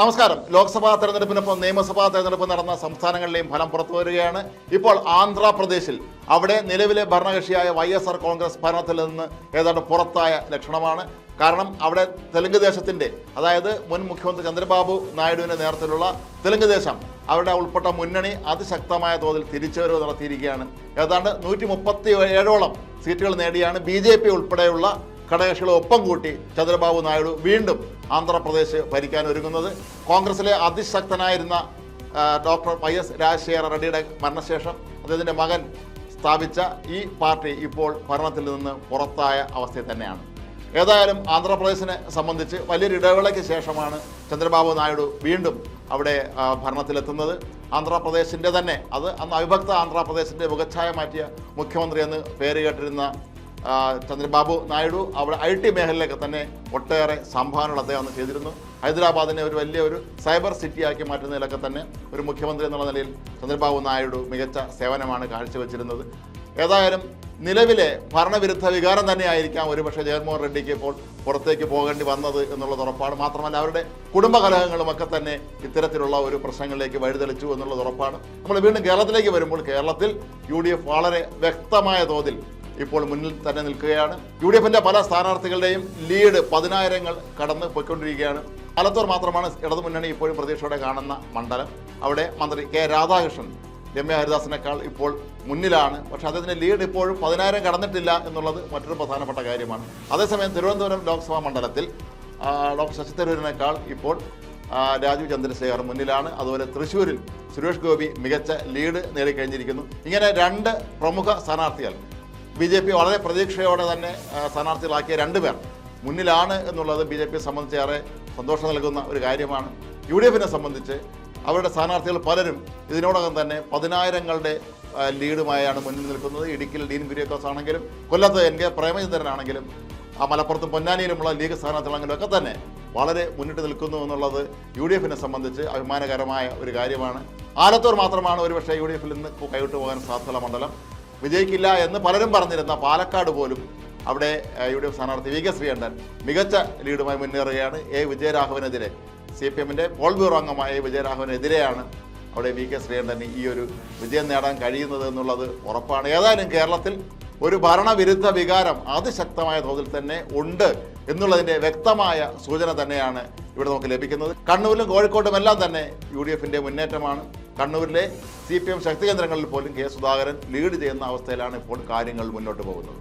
നമസ്കാരം. ലോക്സഭാ തെരഞ്ഞെടുപ്പിനൊപ്പം നിയമസഭാ തെരഞ്ഞെടുപ്പ് നടന്ന സംസ്ഥാനങ്ങളിലെയും ഫലം പുറത്തു വരികയാണ്. ഇപ്പോൾ ആന്ധ്രാപ്രദേശിൽ അവിടെ നിലവിലെ ഭരണകക്ഷിയായ വൈ എസ് ആർ കോൺഗ്രസ് ഭരണത്തിൽ നിന്ന് ഏതാണ്ട് പുറത്തായ ലക്ഷണമാണ്. കാരണം അവിടെ തെലുങ്ക് ദേശത്തിന്റെ അതായത് മുൻ മുഖ്യമന്ത്രി ചന്ദ്രബാബു നായിഡുവിന്റെ നേതൃത്വത്തിലുള്ള തെലുങ്ക് ദേശം അവരുടെ ഉൾപ്പെട്ട മുന്നണി അതിശക്തമായ തോതിൽ തിരിച്ചുവരവ് നടത്തിയിരിക്കുകയാണ്. ഏതാണ്ട് നൂറ്റി മുപ്പത്തി ഏഴോളം സീറ്റുകൾ നേടിയാണ് ബി ജെ പി ഉൾപ്പെടെയുള്ള ഘടകകക്ഷികളെ ഒപ്പം കൂട്ടി ചന്ദ്രബാബു നായിഡു വീണ്ടും ആന്ധ്രാപ്രദേശ് ഭരിക്കാൻ ഒരുങ്ങുന്നത്. കോൺഗ്രസിലെ അതിശക്തനായിരുന്ന ഡോക്ടർ വൈ എസ് രാജശേഖര റെഡ്ഡിയുടെ മരണശേഷം അദ്ദേഹത്തിന്റെ മകൻ സ്ഥാപിച്ച ഈ പാർട്ടി ഇപ്പോൾ ഭരണത്തിൽ നിന്ന് പുറത്തായ അവസ്ഥയിൽ തന്നെയാണ്. ഏതായാലും ആന്ധ്രാപ്രദേശിനെ സംബന്ധിച്ച് വലിയൊരു ഇടവേളയ്ക്ക് ശേഷമാണ് ചന്ദ്രബാബു നായിഡു വീണ്ടും അവിടെ ഭരണത്തിലെത്തുന്നത്. ആന്ധ്രാപ്രദേശിന്റെ തന്നെ അത് അന്ന് അവിഭക്ത ആന്ധ്രാപ്രദേശിന്റെ മുഖച്ഛായ മാറ്റിയ മുഖ്യമന്ത്രി എന്ന് പേര് കേട്ടിരുന്ന ചന്ദ്രബാബു നായിഡു അവിടെ ഐ ടി മേഖലയിലൊക്കെ തന്നെ ഒട്ടേറെ സംഭാവനകൾ അദ്ദേഹം അന്ന് ചെയ്തിരുന്നു. ഹൈദരാബാദിനെ ഒരു വലിയ ഒരു സൈബർ സിറ്റിയാക്കി മാറ്റുന്നതിലൊക്കെ തന്നെ ഒരു മുഖ്യമന്ത്രി എന്നുള്ള നിലയിൽ ചന്ദ്രബാബു നായിഡു മികച്ച സേവനമാണ് കാഴ്ചവെച്ചിരുന്നത്. ഏതായാലും നിലവിലെ ഭരണവിരുദ്ധ വികാരം തന്നെയായിരിക്കാം ഒരുപക്ഷെ ജഗൻമോഹൻ റെഡ്ഡിക്ക് ഇപ്പോൾ പുറത്തേക്ക് പോകേണ്ടി വന്നത് എന്നുള്ളത് ഉറപ്പാണ്. മാത്രമല്ല അവരുടെ കുടുംബകലഹങ്ങളും ഒക്കെ തന്നെ ഇത്തരത്തിലുള്ള ഒരു പ്രശ്നങ്ങളിലേക്ക് വഴിതെളിച്ചു എന്നുള്ളത് ഉറപ്പാണ്. നമ്മൾ വീണ്ടും കേരളത്തിലേക്ക് വരുമ്പോൾ കേരളത്തിൽ യു വളരെ വ്യക്തമായ തോതിൽ ഇപ്പോൾ മുന്നിൽ തന്നെ നിൽക്കുകയാണ്. യു ഡി എഫിന്റെ പല സ്ഥാനാർത്ഥികളുടെയും ലീഡ് പതിനായിരങ്ങൾ കടന്ന് പോയിക്കൊണ്ടിരിക്കുകയാണ്. ആലത്തൂർ മാത്രമാണ് ഇടതുമുന്നണി ഇപ്പോഴും പ്രതീക്ഷയോടെ കാണുന്ന മണ്ഡലം. അവിടെ മന്ത്രി കെ രാധാകൃഷ്ണൻ രമ്യ ഹരിദാസിനേക്കാൾ ഇപ്പോൾ മുന്നിലാണ്. പക്ഷേ അദ്ദേഹത്തിന്റെ ലീഡ് ഇപ്പോഴും പതിനായിരം കടന്നിട്ടില്ല എന്നുള്ളത് മറ്റൊരു പ്രധാനപ്പെട്ട കാര്യമാണ്. അതേസമയം തിരുവനന്തപുരം ലോക്സഭാ മണ്ഡലത്തിൽ ഡോക്ടർ ശശി തരൂരിനേക്കാൾ ഇപ്പോൾ രാജു രാജീവ് ചന്ദ്രശേഖർ മുന്നിലാണ്. അതുപോലെ തൃശ്ശൂരിൽ സുരേഷ് ഗോപി മികച്ച ലീഡ് നേടിക്കഴിഞ്ഞിരിക്കുന്നു. ഇങ്ങനെ രണ്ട് പ്രമുഖ സ്ഥാനാർത്ഥികൾ ബി ജെ പി വളരെ പ്രതീക്ഷയോടെ തന്നെ സ്ഥാനാർത്ഥികളാക്കിയ രണ്ടുപേർ മുന്നിലാണ് എന്നുള്ളത് ബി ജെ പിയെ സംബന്ധിച്ച് ഏറെ സന്തോഷം നൽകുന്ന ഒരു കാര്യമാണ്. യു ഡി എഫിനെ സംബന്ധിച്ച് അവരുടെ സ്ഥാനാർത്ഥികൾ പലരും ഇതിനോടകം തന്നെ പതിനായിരങ്ങളുടെ ലീഡുമായാണ് മുന്നിൽ നിൽക്കുന്നത്. ഇടുക്കിയിൽ ഡീൻ കുര്യാക്കോസ് ആണെങ്കിലും കൊല്ലത്ത് എൻ കെ പ്രേമചന്ദ്രനാണെങ്കിലും ആ മലപ്പുറത്തും പൊന്നാനിയിലുമുള്ള ലീഗ് സ്ഥാനാർത്ഥികളാണെങ്കിലും ഒക്കെ തന്നെ വളരെ മുന്നിട്ട് നിൽക്കുന്നു എന്നുള്ളത് യു ഡി എഫിനെ സംബന്ധിച്ച് അഭിമാനകരമായ ഒരു കാര്യമാണ്. ആലത്തൂർ മാത്രമാണ് ഒരുപക്ഷെ യു ഡി എഫിൽ നിന്ന് കൈവിട്ടു പോകാൻ സാധ്യതയുള്ള മണ്ഡലം. വിജയിക്കില്ല എന്ന് പലരും പറഞ്ഞിരുന്ന പാലക്കാട് പോലും അവിടെ യു ഡി എഫ് സ്ഥാനാർത്ഥി വി കെ ശ്രീകണ്ഠൻ മികച്ച ലീഡുമായി മുന്നേറുകയാണ്. എ. വിജയരാഘവനെതിരെ സി പി എമ്മിന്റെ പോൾ ബ്യൂറോ അംഗമായ വിജയരാഘവനെതിരെയാണ് അവിടെ വി കെ ശ്രീകണ്ഠന് ഈ ഒരു വിജയം നേടാൻ കഴിയുന്നത് എന്നുള്ളത് ഉറപ്പാണ്. ഏതായാലും കേരളത്തിൽ ഒരു ഭരണവിരുദ്ധ വികാരം അതിശക്തമായ തോതിൽ തന്നെ ഉണ്ട് എന്നുള്ളതിന്റെ വ്യക്തമായ സൂചന തന്നെയാണ് ഇവിടെ നമുക്ക് ലഭിക്കുന്നത്. കണ്ണൂരിലും കോഴിക്കോട്ടും എല്ലാം തന്നെ യു ഡി എഫിന്റെ മുന്നേറ്റമാണ്. കണ്ണൂരിലെ സി പി എം ശക്തി കേന്ദ്രങ്ങളിൽ പോലും കെ സുധാകരൻ ലീഡ് ചെയ്യുന്ന അവസ്ഥയിലാണ് ഇപ്പോൾ കാര്യങ്ങൾ മുന്നോട്ട് പോകുന്നത്.